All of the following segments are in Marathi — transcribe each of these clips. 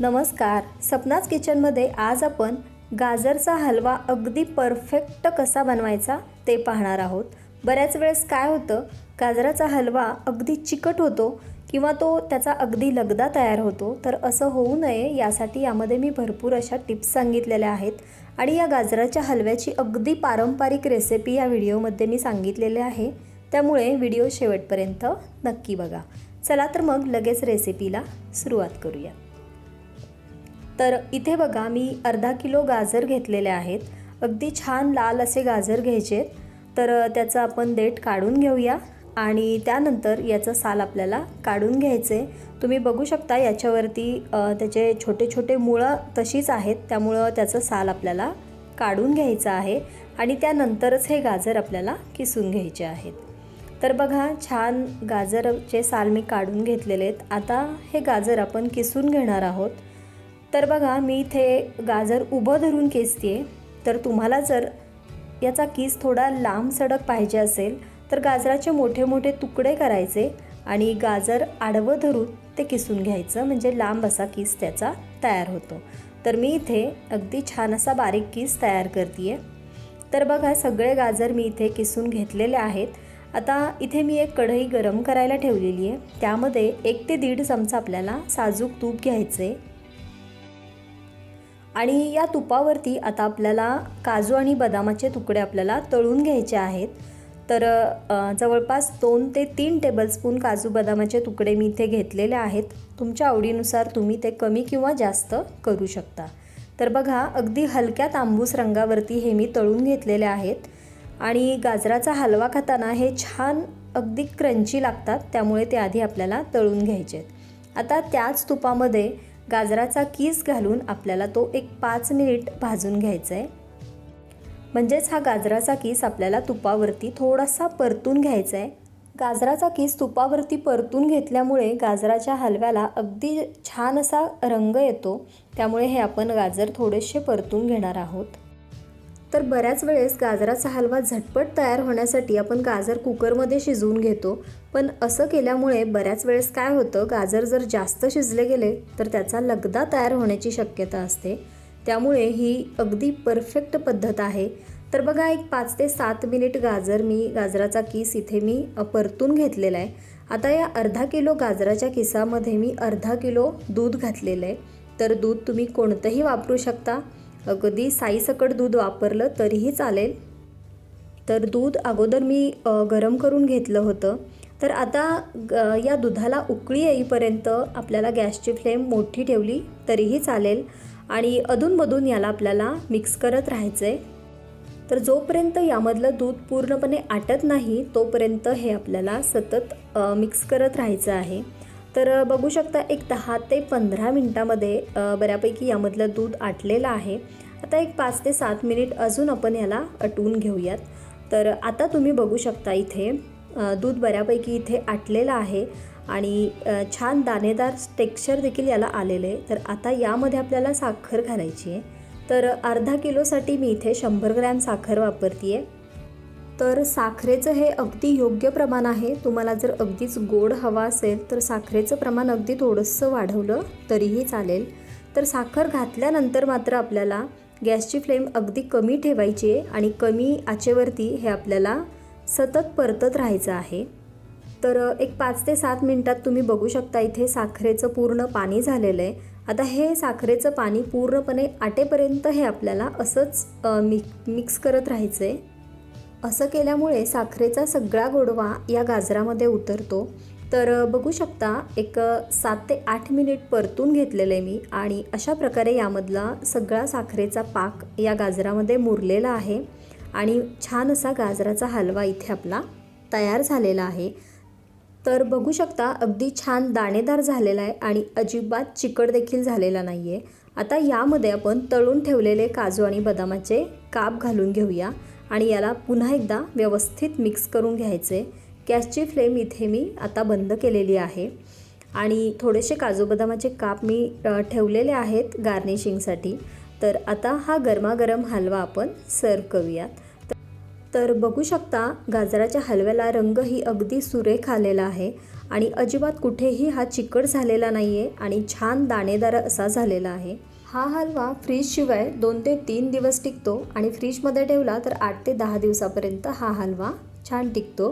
नमस्कार. सपनाच किचनमध्ये आज आपण गाजरचा हलवा अगदी परफेक्ट कसा बनवायचा ते पाहणार आहोत. बऱ्याच वेळेस काय होतं गाजराचा हलवा अगदी चिकट होतो किंवा तो त्याचा अगदी लगदा तयार होतो तर असं होऊ नये यासाठी यामध्ये मी भरपूर अशा टिप्स सांगितलेल्या आहेत. आणि या गाजराच्या हलव्याची अगदी पारंपरिक रेसिपी या व्हिडिओमध्ये मी सांगितलेले आहे. त्यामुळे व्हिडिओ शेवटपर्यंत नक्की बघा. चला तर मग लगेच रेसिपीला सुरुवात करूया. तर इथे बघा मी अर्धा किलो गाजर घेतलेले आहेत. अगदी छान लाल असे गाजर घ्यायचे. तर त्याचं आपण देठ काढून घेऊया आणि त्यानंतर याचं साल आपल्याला काढून घ्यायचे. तुम्ही बघू शकता याच्यावरती त्याचे छोटे छोटे मुळं तशीच आहेत. त्यामुळं त्याचं साल आपल्याला काढून घ्यायचं आहे आणि त्यानंतरच हे गाजर आपल्याला किसून घ्यायचे आहेत. तर बघा छान गाजरचे साल मी काढून घेतलेले आहेत. आता हे गाजर आपण किसून घेणार आहोत. तर बघा मी इथे गाजर उभं धरून केसते तर तुम्हाला जर याचा किस थोडा लांब सडक पाहिजे असेल तर गाजराचे मोठे मोठे तुकडे करायचे आणि गाजर आडवं धरून ते किसून घ्यायचं. म्हणजे लांब असा किस त्याचा तयार होतो. तर मी इथे अगदी छान असा बारीक किस तयार करते तर बघा सगळे गाजर मी इथे किसून घेतलेले आहेत. आता इथे मी एक कढई गरम करायला ठेवलेली आहे. त्यामध्ये एक ते दीड चमचा आपल्याला साजूक तूप घ्यायचे आणि या तुपावरती आता आपल्याला काजू आणि बदामाचे तुकडे आपल्याला तळून घ्यायचे आहेत. तर जवळपास दोन ते तीन टेबलस्पून काजू बदामाचे तुकडे मी इथे घेतलेले आहेत. तुमच्या आवडीनुसार तुम्ही ते कमी किंवा जास्त करू शकता. तर बघा अगदी हलक्या तांबूस रंगावरती हे मी तळून घेतलेले आहेत. आणि गाजराचा हलवा खाताना हे छान अगदी क्रंची लागतात त्यामुळे ते आधी आपल्याला तळून घ्यायचे आहेत. आता त्याच तुपामध्ये गाजराचा कीस घालून आपल्याला तो एक पाच मिनिट भाजून घ्यायचा आहे म्हणजेच हा गाजराचा कीस आपल्याला तुपावरती थोडासा परतून घ्यायचा आहे गाजराचा कीस तुपावरती परतून घेतल्यामुळे गाजराच्या हलव्याला अगदी छान असा रंग येतो. त्यामुळे हे आपण गाजर थोडेसे परतून घेणार आहोत. तर बऱ्याच वेळेस गाजराचा हलवा झटपट तयार होण्यासाठी आपण गाजर कुकरमध्ये शिजवून घेतो. पण असं केल्यामुळे बऱ्याच वेळेस काय होतं गाजर जर जास्त शिजले गेले तर त्याचा लगदा तयार होण्याची शक्यता असते. त्यामुळे ही अगदी परफेक्ट पद्धत आहे. तर बघा एक पाच ते सात मिनिट गाजर मी गाजराचा किस इथे मी परतून घेतलेला आहे. आता या अर्धा किलो गाजराच्या किसामध्ये मी अर्धा किलो दूध घातलेलं आहे. तर दूध तुम्ही कोणतंही वापरू शकता. अगदी साईसकट दूध वापरलं तरीही चालेल. तर दूध अगोदर मी गरम करून घेतलं होतं. तर आता ग या दुधाला उकळी येईपर्यंत आपल्याला गॅसची फ्लेम मोठी ठेवली तरीही चालेल. आणि अधूनमधून याला आपल्याला मिक्स करत राहायचं आहे तर जोपर्यंत यामधलं दूध पूर्णपणे आटत नाही तोपर्यंत हे आपल्याला सतत मिक्स करत राहायचं आहे. तर बघू शकता एक दहा ते पंधरा मिनटामध्ये बऱ्यापैकी यामधलं दूध आटलेलं आहे. आता एक पाच ते सात मिनिट अजून आपण याला आटवून घेऊयात. तर आता तुम्ही बघू शकता इथे दूध बऱ्यापैकी इथे आटलेलं आहे आणि छान दाणेदार टेक्स्चर देखील याला आलेलं आहे. तर आता यामध्ये आपल्याला साखर घालायची आहे. तर अर्धा किलोसाठी मी इथे शंभर ग्रॅम साखर वापरते आहे तर साखरेचं हे अगदी योग्य प्रमाण आहे. तुम्हाला जर अगदीच गोड हवा असेल तर साखरेचं प्रमाण अगदी थोडंसं वाढवलं तरीही चालेल. तर साखर घातल्यानंतर मात्र आपल्याला गॅसची फ्लेम अगदी कमी ठेवायची आहे आणि कमी आचेवरती हे आपल्याला सतत परतत राहायचं आहे. तर एक पाच ते सात मिनटात तुम्ही बघू शकता इथे साखरेचं पूर्ण पाणी झालेलं आहे. आता हे साखरेचं पाणी पूर्णपणे आटेपर्यंत हे आपल्याला असंच मिक मिक्स करत राहायचं आहे. असं केल्यामुळे साखरेचा सगळा गोडवा या गाजरामध्ये उतरतो. तर बघू शकता एक सात ते आठ मिनिट परतून घेतलेलं आहे मी आणि अशा प्रकारे यामधला सगळा साखरेचा पाक या गाजरामध्ये मुरलेला आहे आणि छान असा गाजराचा हलवा इथे आपला तयार झालेला आहे. तर बघू शकता अगदी छान दाणेदार झालेला आहे आणि अजिबात चिकट देखील झालेला नाही आहे आता यामध्ये आपण तळून ठेवलेले काजू आणि बदामाचे काप घालून घेऊया. आणि याला पुन्हा एकदा व्यवस्थित मिक्स करून घ्यायचे. गॅसची फ्लेम इथे मी आता बंद केलेली आहे. आणि थोडेसे काजू बदामाचे काप मी ठेवलेले आहेत गार्निशिंगसाठी. तर आता हा गरमागरम हलवा आपण सर्व करूयात. तर बघू शकता गाजराच्या हलव्याला रंगही अगदी सुरेख आलेला आहे आणि अजिबात कुठेही हा चिकट झालेला नाही आहे आणि छान दाणेदार असा झालेला आहे. हा हलवा फ्रीजशिवाय दोन ते तीन दिवस टिकतो आणि फ्रीजमध्ये ठेवला तर आठ ते दहा दिवसापर्यंत हा हलवा छान टिकतो.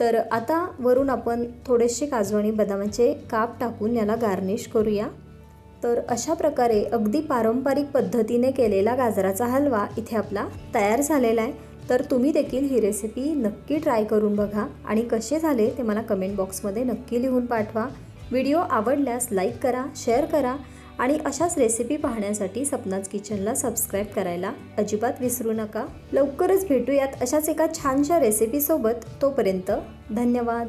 तर आता वरून आपण थोडेसे काजू आणि बदामाचे काप टाकून याला गार्निश करूया. तर अशा प्रकारे अगदी पारंपरिक पद्धतीने केलेला गाजराचा हलवा इथे आपला तयार झालेला आहे. तर तुम्ही देखील ही रेसिपी नक्की ट्राय करून बघा आणि कसे झाले ते मला कमेंट बॉक्समध्ये नक्की लिहून पाठवा. व्हिडिओ आवडल्यास लाईक करा शेअर करा आणि अशाच रेसिपी पाहण्यासाठी सपनाच किचनला सबस्क्राईब करायला अजिबात विसरू नका. लवकरच भेटूयात अशाच एका छानशा रेसिपीसोबत तोपर्यंत धन्यवाद.